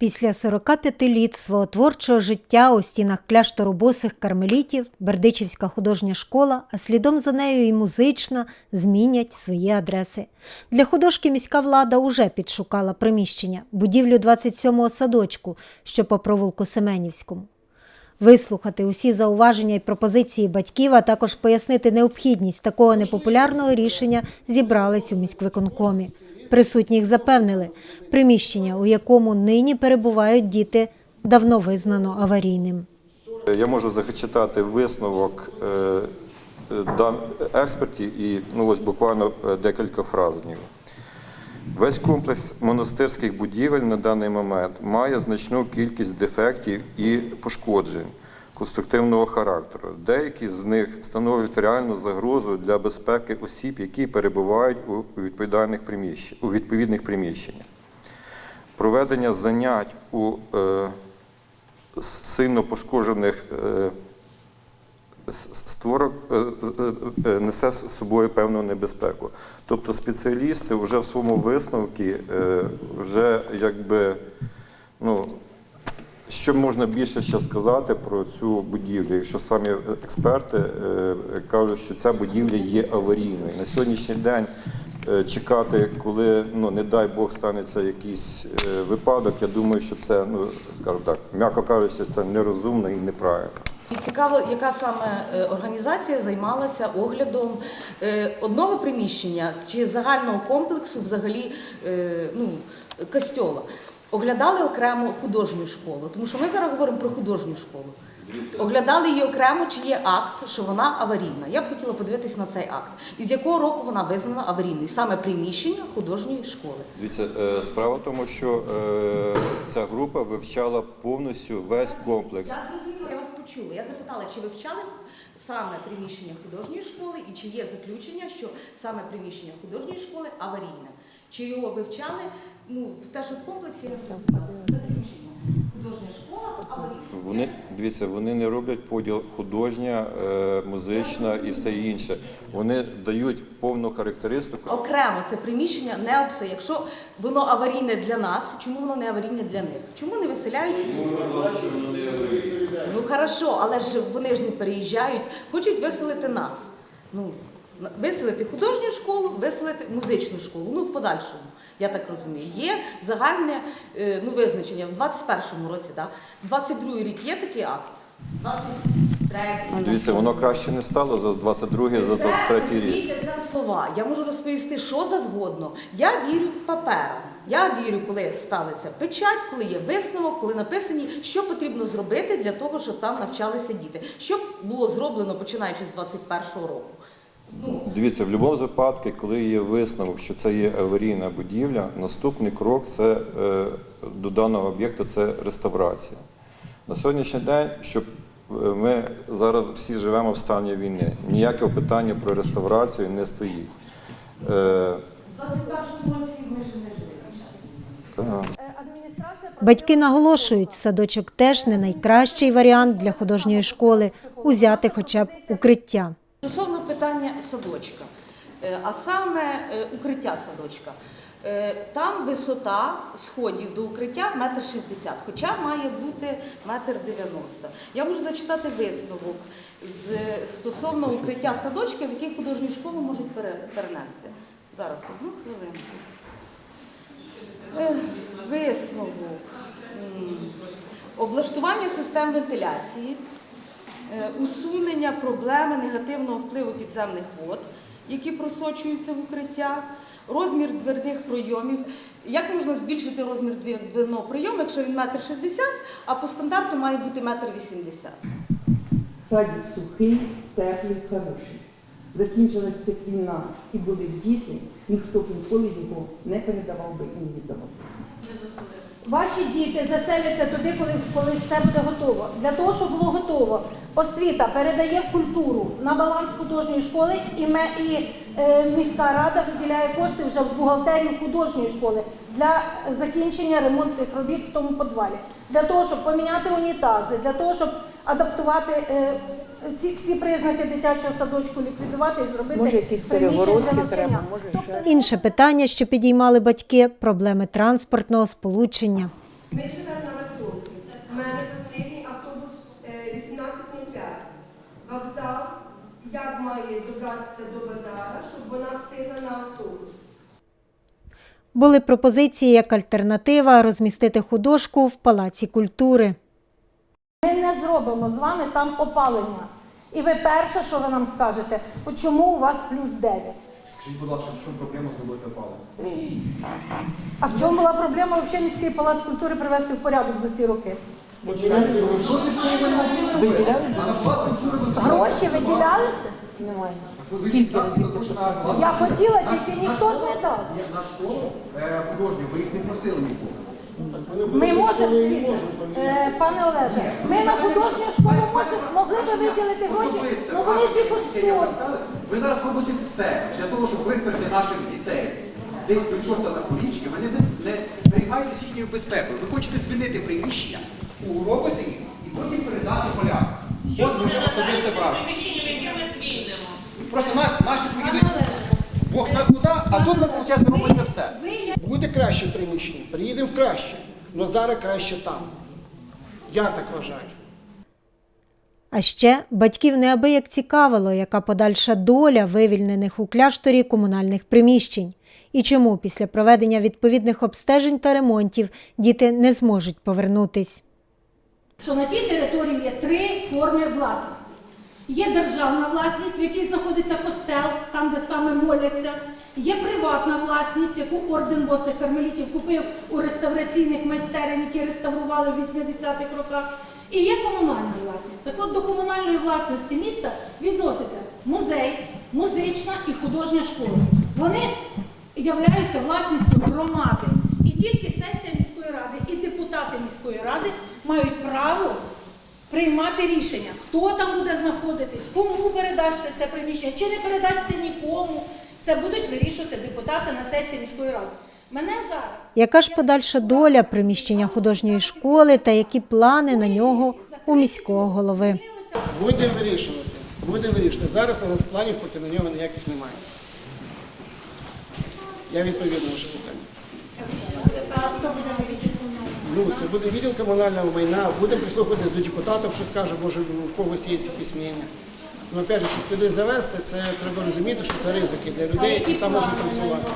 Після 45 літ свого творчого життя у стінах кляштору босих кармелітів Бердичівська художня школа, а слідом за нею і музична, змінять свої адреси. Для художки міська влада уже підшукала приміщення, будівлю 27-го садочку, що по провулку Семенівському. Вислухати усі зауваження і пропозиції батьків, а також пояснити необхідність такого непопулярного рішення зібрались у міськвиконкомі. Присутніх запевнили, приміщення, у якому нині перебувають діти, давно визнано аварійним. Я можу зачитати висновок е, експертів і ну, ось буквально е, декілька фраз з нього. Весь комплекс монастирських будівель на даний момент має значну кількість дефектів і пошкоджень конструктивного характеру. Деякі з них становлять реальну загрозу для безпеки осіб, які перебувають у відповідальних приміщень- у відповідних приміщеннях. Проведення занять у е, сильно пошкоджених е, створок е, е, е, несе з собою певну небезпеку. Тобто спеціалісти вже в своєму висновку е, вже якби ну. Що можна більше ще сказати про цю будівлю, якщо самі експерти е, кажуть, що ця будівля є аварійною. На сьогоднішній день е, чекати, коли, ну не дай Бог, станеться якийсь е, випадок, я думаю, що це, ну скажімо так, м'яко кажучи, це нерозумно і неправильно. І цікаво, яка саме організація займалася оглядом одного приміщення чи загального комплексу, взагалі, ну, костьола. Оглядали окремо художню школу, тому що ми зараз говоримо про художню школу. Оглядали її окремо, чи є акт, що вона аварійна. Я б хотіла подивитись на цей акт. І з якого року вона визнана аварійною? Саме приміщення художньої школи. Дивіться, е, справа в тому, що е, ця група вивчала повністю весь комплекс. Я зрозуміла, я вас почула. Я запитала, чи вивчали саме приміщення художньої школи і чи є заключення, що саме приміщення художньої школи аварійне. Чи його вивчали ну, в теж в комплексі я не. Заключення. Художня школа аварійна. Вони дивіться, вони не роблять поділ художня, е, музична і все інше. Вони дають повну характеристику. Окремо це приміщення не обсе. Якщо воно аварійне для нас, чому воно не аварійне для них? Чому не виселяють? Ну хорошо, але ж вони ж не переїжджають, хочуть виселити нас. Ну, виселити художню школу, виселити музичну школу. Ну, в подальшому, я так розумію. Є загальне е, ну, визначення в 21-му році, так? 22-й рік є такий акт. 23-й. Дивіться, воно краще не стало за 22 за 23 рік. це слова. Я можу розповісти що завгодно. Я вірю паперам. Я вірю, коли ставиться печать, коли є висновок, коли написані, що потрібно зробити для того, щоб там навчалися діти. Що було зроблено починаючи з 21-го року. Ну, Дивіться, в будь-якому випадку, коли є висновок, що це є аварійна будівля, наступний крок це е, до даного об'єкту це реставрація. На сьогоднішній день, щоб е, ми зараз всі живемо в стані війни, ніякого питання про реставрацію не стоїть. Е, в 21-му році ми ж не жили на час. Батьки наголошують, садочок теж не найкращий варіант для художньої школи узяти хоча б укриття. Стосовно питання садочка, е, а саме е, укриття садочка. Е, Там висота сходів до укриття метр шістдесят, хоча має бути метр дев'яносто. Я можу зачитати висновок з стосовно укриття садочка, в який художню школу можуть перенести. Зараз одну хвилинку. Висновок. Облаштування систем вентиляції, усунення проблеми негативного впливу підземних вод, які просочуються в укриття, розмір дверних пройомів. Як можна збільшити розмір дверного пройому, якщо він метр шістдесят, а по стандарту має бути метр вісімдесят? Садик сухий, теплий, хороший. Закінчилася війна і були діти, ніхто б ніколи його не передавав би і не віддавав. Ваші діти заселяться туди, коли, коли все буде готово. Для того, щоб було готово, освіта передає в культуру на баланс художньої школи, і, ми, і е, міська рада виділяє кошти вже в бухгалтерію художньої школи для закінчення ремонтних робіт в тому подвалі, Для того, щоб поміняти унітази, для того, щоб адаптувати е, ці всі признаки дитячого садочку, ліквідувати і зробити Може, якісь приміщення для навчання. треба, може, Тобто ще. Інше питання, що підіймали батьки проблеми транспортного сполучення. Ми живемо на Високій. У мене потрібний автобус е, 18.05. Вокзал, як має добратися до базара, щоб вона встигла на автобус. Були пропозиції як альтернатива розмістити художку в Палаці культури. Ми не зробимо з вами там опалення. І ви перше, що ви нам скажете, «От чому у вас плюс 9? Скажіть, будь ласка, в чому проблема зробити опалення? А в чому була проблема взагалі міський палац культури привести в порядок за ці роки? Гроші виділялися? Немає. Я хотіла, тільки ніхто ж не дав. На школу е, художню, ви їх не просили нікого. Ми можемо, е, пане Олеже, ми на художню школу може- могли би виділити гроші, Особисте, вони ваше. Ви зараз робите все для того, щоб виставити наших дітей десь до чорта на полічки. Ви не, без- не їхньою безпекою. Ви хочете звільнити приміщення, уробити їх і потім передати полякам. От моє особисте враження. приміщення, яке ми звільнимо. Просто на, наші поїдуть а тут, виходить, робиться все. Буде краще приміщення, приїдемо в краще. Але зараз краще там. Я так вважаю. А ще батьків неабияк цікавило, яка подальша доля вивільнених у кляшторі комунальних приміщень, і чому після проведення відповідних обстежень та ремонтів діти не зможуть повернутись. що на тій території є три форми власності. Є державна власність, в якій знаходиться костел, там, де саме моляться. Є приватна власність, яку орден босих кармелітів купив у реставраційних майстерень, які реставрували в 80-х роках. І є комунальна власність. Так от до комунальної власності міста відноситься музей, музична і художня школа. Вони являються власністю громади. І тільки сесія міської ради і депутати міської ради мають право приймати рішення, хто там буде знаходитись, кому передасться це приміщення, чи не передасться нікому. Це будуть вирішувати депутати на сесії міської ради. Мене зараз. Яка ж подальша доля приміщення художньої школи та які плани на нього у міського голови? Будемо вирішувати. Будемо вирішувати. Зараз у нас планів поки на нього ніяких немає. Я відповім на ваше питання. Ну, це буде відділ комунального майна, будемо прислухатись до депутатів, що скаже, може в когось є якісь мнення. Ну, опять же, щоб туди завести, це треба розуміти, що це ризики для людей, які там можуть працювати.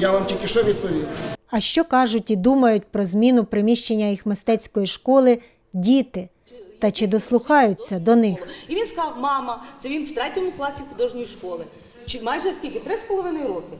Я вам тільки що відповів. А що кажуть і думають про зміну приміщення їх мистецької школи діти? Та чи дослухаються до них? І він сказав, мама, це він в третьому класі художньої школи. Чи майже скільки? Три з половиною роки.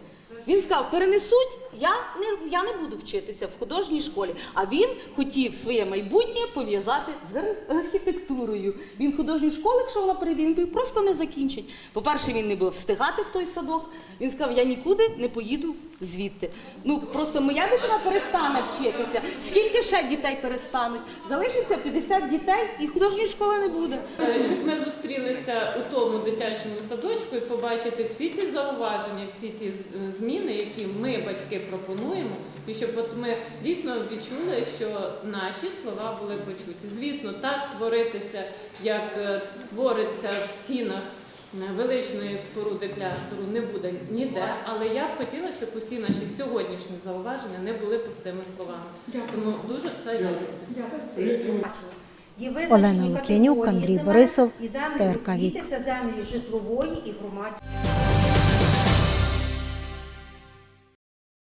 Він сказав, перенесуть, я не, я не буду вчитися в художній школі. А він хотів своє майбутнє пов'язати з архітектурою. Він художню школу, якщо вона прийде, він просто не закінчить. По-перше, він не буде встигати в той садок. Він сказав, я нікуди не поїду звідти. Ну просто моя дитина перестане вчитися. Скільки ще дітей перестануть? Залишиться 50 дітей і художньої школи не буде. Е, Щоб ми зустрілися у тому дитячому садочку і побачити всі ті зауваження, всі ті з- зміни, які ми, батьки, пропонуємо, і щоб от ми дійсно відчули, що наші слова були почуті. Звісно, так творитися, як е, твориться в стінах. Величної споруди кляштору не буде ніде, але я б хотіла, щоб усі наші сьогоднішні зауваження не були пустими словами. Тому дуже в це віриться. Олена Лук'янюк, Андрій Борисов, ТРК «Вік». це землі житлової і громадської.